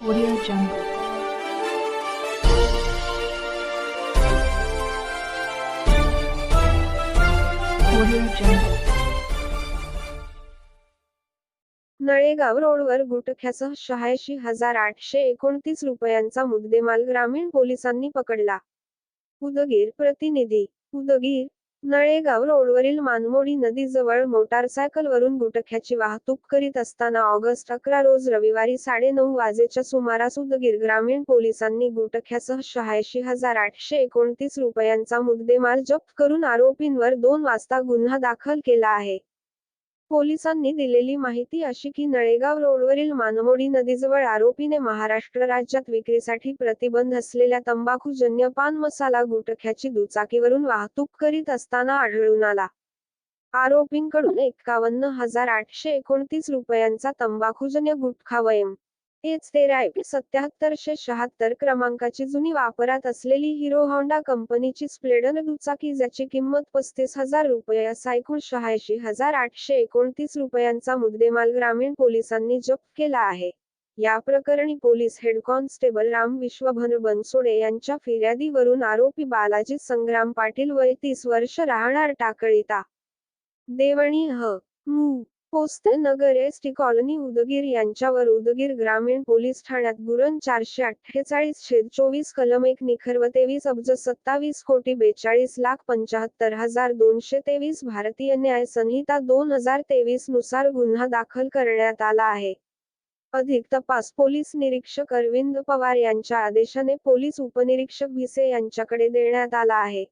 Audio Jungle. Nalegaon रोडवर गुटख्यासह शहाऐंशी हजार आठशे एकोणतीस रुपयांचा मुद्देमाल ग्रामीण पोलिसांनी पकडला उदगीर प्रतिनिधी उदगीर नळेगाव रोडवरील मानमोडी नदीजवळ मोटारसायकलवरून गुटख्याची वाहतूक करीत असताना ऑगस्ट अकरा रोज रविवारी साडेनऊ वाजेच्या सुमारास उदगीर ग्रामीण पोलिसांनी गुटख्यासह शहाऐंशी हजार आठशे एकोणतीस रुपयांचा मुद्देमाल जप्त करून आरोपींवर दोन वाजता गुन्हा दाखल केला आहे. पोलिसांनी दिलेली माहिती अशी की नळेगाव रोडवरील मानमोडी नदीजवळ आरोपीने महाराष्ट्र राज्यात विक्रीसाठी प्रतिबंध असलेल्या तंबाखूजन्य पान मसाला गुटख्याची दुचाकीवरून वाहतूक करीत असताना आढळून आला. आरोपींकडून एकावन्न हजार आठशे एकोणतीस रुपयांचा तंबाखूजन्य गुटखा वयम एच तेरा सत्याहत्तरशे शहात्तर क्रमांकाची जुनी वापरात असलेली हिरो होंडा कंपनीची स्प्लेडर दुचाकी ज्याची किंमत पस्तीस हजार रुपये असा एकूण शहाऐंशी हजार आठशे एकोणतीस रुपयांचा मुद्देमाल ग्रामीण पोलिसांनी जप्त केला आहे. या प्रकरणी पोलीस हेड कॉन्स्टेबल राम विश्वभर बनसोडे यांच्या फिर्यादीवरून आरोपी बालाजी संग्राम पाटील वय तीस वर्ष राहणार टाकळीता. देवणी ह. मू. पोस्ट नगर एस टी कॉलनी उदगीर यांच्यावर उदगीर ग्रामीण पोलीस ठाण्यात गुरण चारशे अठ्ठेचाळीस छेद चोवीस कलम एक निखर व तेवीस अब्ज सत्तावीस कोटी बेचाळीस लाख पंचाहत्तर हजार दोनशे तेवीस भारतीय न्याय संहिता दोन हजार तेवीसनुसार गुन्हा दाखल करण्यात आला आहे. अधिक तपास पोलीस निरीक्षक अरविंद पवार यांच्या आदेशाने पोलीस उपनिरीक्षक भिसे यांच्याकडे देण्यात आला आहे.